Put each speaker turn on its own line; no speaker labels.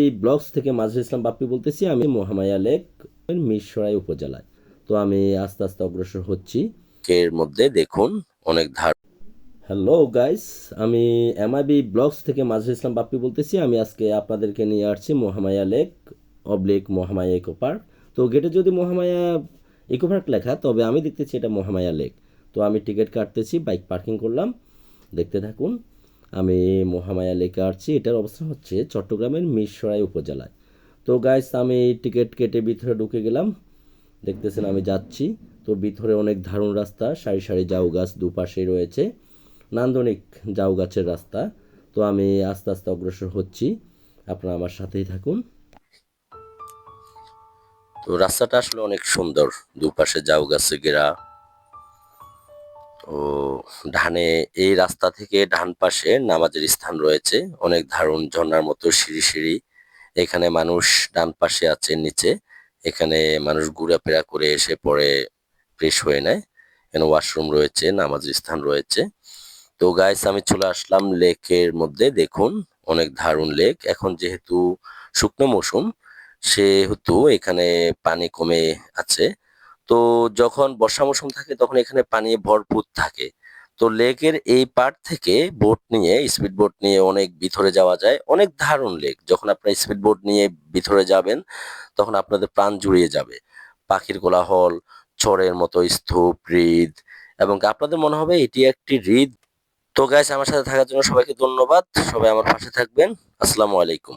এই ব্লগস থেকে মাজহার ইসলাম বাপ্পি বলতেছি আমি মহামায়া লেক মিরসরাই উপজেলায়। তো আমি আস্তে আস্তে অগ্রসর হচ্ছি। এর মধ্যে দেখুন অনেক ধার হ্যালো গাইস আমি এমআইবি ব্লগস থেকে মাজহার ইসলাম বাপ্পি বলতেছি আমি আজকে আপনাদেরকে নিয়ে আসছি মহামায়া লেক অবলিক মহামায়া ইকো পার্ক তো গেটে যদি মহামায়া ইকো পার্ক লেখা তবে আমি দেখতেছি এটা মহামায়া লেক। তো আমি টিকিট কাটতেছি বাইক পার্কিং করলাম। দেখতে থাকুন। আমি মহামায়া লেখা আসছি এটার অবস্থান হচ্ছে চট্টগ্রামের মিরসরাই উপজেলায়। তো গাইস আমি টিকিট কেটে ভিতরে ঢুকে গেলাম। দেখতেছেন আমি যাচ্ছি। তো ভিতরে অনেক দারুণ রাস্তা, সারি সারি জাউ গাছ দুপাশেই রয়েছে। নান্দনিক জাউ গাছের রাস্তা। তো আমি আস্তে আস্তে অগ্রসর হচ্ছি। আপনারা আমার সাথেই থাকুন। তো রাস্তাটা আসলে অনেক সুন্দর। দুপাশে জাউ গাছে ঘেরা। ডানে এই রাস্তা থেকে ডান পাশে নামাজের স্থান রয়েছে। অনেক দারুণ ঝর্ণার মতো সিঁড়ি সিঁড়ি। এখানে মানুষ ডান পাশে আছে নিচে। এখানে মানুষ ঘোরাফেরা করে এসে পরে ফ্রেশ হয়ে নেয়। এখানে ওয়াশরুম রয়েছে, নামাজের স্থান রয়েছে। তো গাইস আমি চলে আসলাম লেকের মধ্যে। দেখুন, অনেক দারুণ লেক। এখন যেহেতু শুকনো মৌসুম, সেহেতু এখানে পানি কমে আছে। তো যখন বর্ষা মৌসুম থাকে তখন এখানে পানি ভরপুর থাকে। তো লেকের এই পার্ট থেকে বোট নিয়ে, স্পিড বোট নিয়ে অনেক ভিতরে যাওয়া যায়। অনেক দারুণ লেক। যখন আপনার স্পিড বোট নিয়ে ভিতরে যাবেন, তখন আপনাদের প্রাণ জুড়িয়ে যাবে। পাখির কোলাহল, চরের মতো স্তূপ হৃদ এবং আপনাদের মনে হবে এটি একটি হৃদ তো গাইস আমার সাথে থাকার জন্য সবাইকে ধন্যবাদ। সবাই আমার পাশে থাকবেন। আসসালামু আলাইকুম।